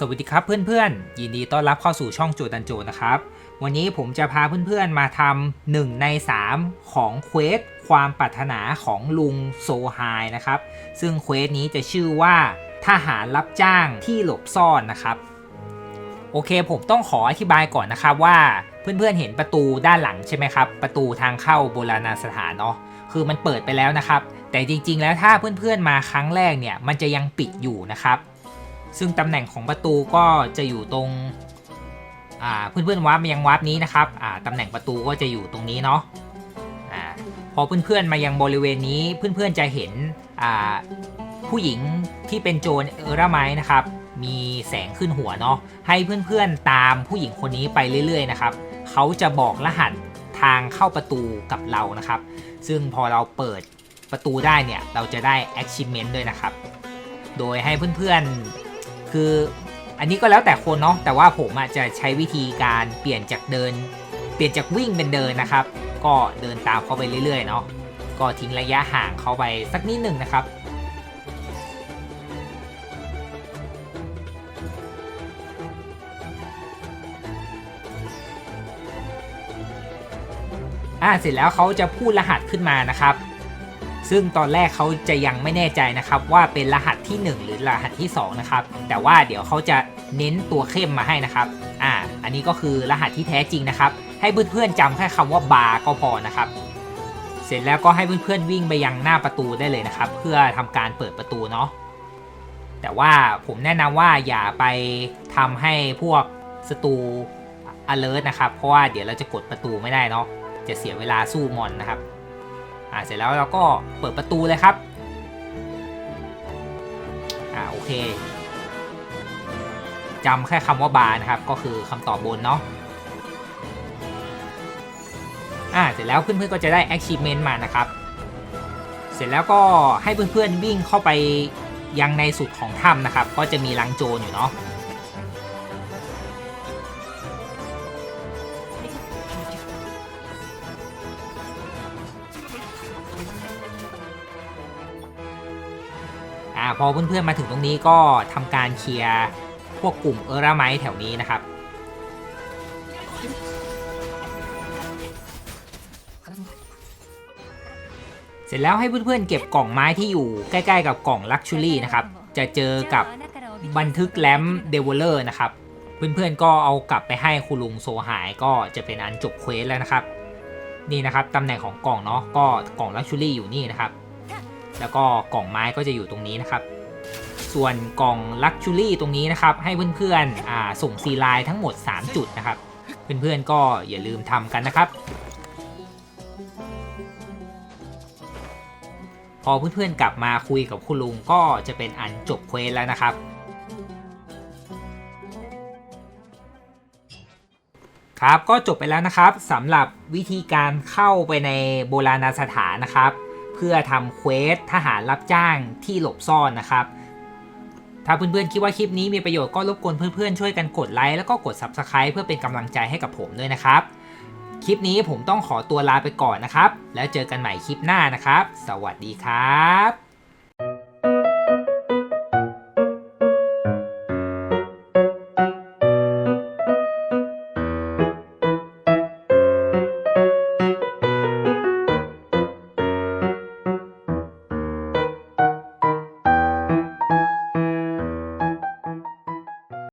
สวัสดีครับเพื่อนๆ ยินดีต้อนรับเข้าสู่ช่องโจดันโจนะครับ วันนี้ผมจะพาเพื่อนๆมาทำหนึ่งใน 3 ของเควสความปรารถนาของลุงโซไฮนะครับ ซึ่งเควสนี้จะชื่อว่าทหารรับจ้างที่หลบซ่อนนะครับ โอเคผมต้องขออธิบายก่อนนะครับว่าเพื่อนๆเห็นประตูด้านหลังใช่ไหมครับ ประตูทางเข้าโบราณสถานเนาะคือมันเปิดไปแล้วนะครับ แต่จริงๆ แล้วถ้าเพื่อนๆมาครั้งแรกเนี่ยมันจะยังปิดอยู่นะครับ ซึ่งตำแหน่งของประตูก็จะอยู่ตรงอ่าเพื่อนๆวาร์ปมายังวาร์ปนี้นะครับอ่าตำแหน่งประตูก็จะอยู่ตรงนี้เนาะอ่าพอเพื่อนๆมายังบริเวณนี้เพื่อนๆจะเห็นอ่าผู้หญิงที่เป็นโจรเออร์ไมนะครับ มีแสงขึ้นหัวเนาะให้เพื่อนๆตามผู้หญิงคนนี้ไปเรื่อย ๆ นะครับเขาจะบอกรหัสทางเข้าประตูกับเรานะครับ ซึ่งพอเราเปิดประตูได้เนี่ย เราจะได้ achievement ด้วยนะครับ โดยให้เพื่อนๆ คืออันนี้ก็แล้วแต่คนเนาะแต่ว่าผมอาจจะใช้วิธีการเปลี่ยนจากเดิน เปลี่ยนจากวิ่งเป็นเดินนะครับ ก็เดินตามเขาไปเรื่อยๆเนาะก็ทิ้งระยะห่างเขาไปสักนิดหนึ่งนะครับอ่าเสร็จแล้วเขาจะพูดรหัสขึ้นมานะครับ ซึ่งตอนแรกเขาจะยังไม่แน่ใจนะครับว่าเป็นรหัสที่ 1 หรือรหัสที่ 2 นะครับ แต่ว่าเดี๋ยวเขาจะเน้นตัวเข้มมาให้นะครับ อ่า อันนี้ก็คือรหัสที่แท้จริงนะครับ ให้เพื่อนๆจำแค่คำว่าบาร์ก็พอนะครับ เสร็จแล้วก็ให้เพื่อนๆวิ่งไปยังหน้าประตูได้เลยนะครับ เพื่อทำการเปิดประตูเนาะ แต่ว่าผมแนะนำว่าอย่าไปทำให้พวกศัตรู alert นะครับ เพราะว่าเดี๋ยวเราจะกดประตูไม่ได้เนาะ จะเสียเวลาสู้มอนนะครับ อ่าเสร็จแล้วเราก็เปิดประตูเลยครับอ่าโอเคจำแค่คำว่าบาร์นะครับ ก็คือคำตอบบนเนาะอ่าเสร็จแล้วเพื่อนๆก็จะได้ achievement มานะครับ เสร็จแล้วก็ให้เพื่อนๆวิ่งเข้าไปยังในสุดของถ้ำนะครับ ก็จะมีลังโจรอยู่เนาะาพอเพื่อนๆมาถึงตรงนี้ก็ทำการเคลียร์พวกกลุ่มเออร์ไมท์แถวนี้นะครับเสร็จแล้วให้เพื่อนๆเก็บกล่องไม้ที่อยู่ใกล้ๆกับกล่องลักชูรี่นะครับ จะเจอกับบันทึกแรมเดเวลเลอร์นะครับ เพื่อนๆก็เอากลับไปให้คุณลุงโซหายก็จะเป็นอันจบเควสแล้วนะครับ นี่นะครับตำแหน่งของกล่องเนาะก็กล่องลักชูรี่อยู่นี่นะครับ แล้วก็กล่องไม้ก็จะอยู่ตรงนี้นะครับ ส่วนกล่องลักชูรี่ตรงนี้นะครับ ให้เพื่อนๆส่งซีไลน์ทั้งหมด 3 จุดนะครับ เพื่อนๆก็อย่าลืมทำกันนะครับ พอเพื่อนๆกลับมาคุยกับคุณลุงก็จะเป็นอันจบเควสแล้วนะครับครับก็จบไปแล้วนะครับสำหรับวิธีการเข้าไปในโบราณสถานนะครับ เพื่อทำเควสทหารรับจ้างที่หลบซ่อนนะครับ ถ้าเพื่อนๆคิดว่าคลิปนี้มีประโยชน์ก็รบกวนเพื่อนๆช่วยกันกดไลค์แล้วก็กด Subscribe เพื่อเป็นกำลังใจให้กับผมด้วยนะครับ คลิปนี้ผมต้องขอตัวลาไปก่อนนะครับ แล้วเจอกันใหม่คลิปหน้านะครับ สวัสดีครับ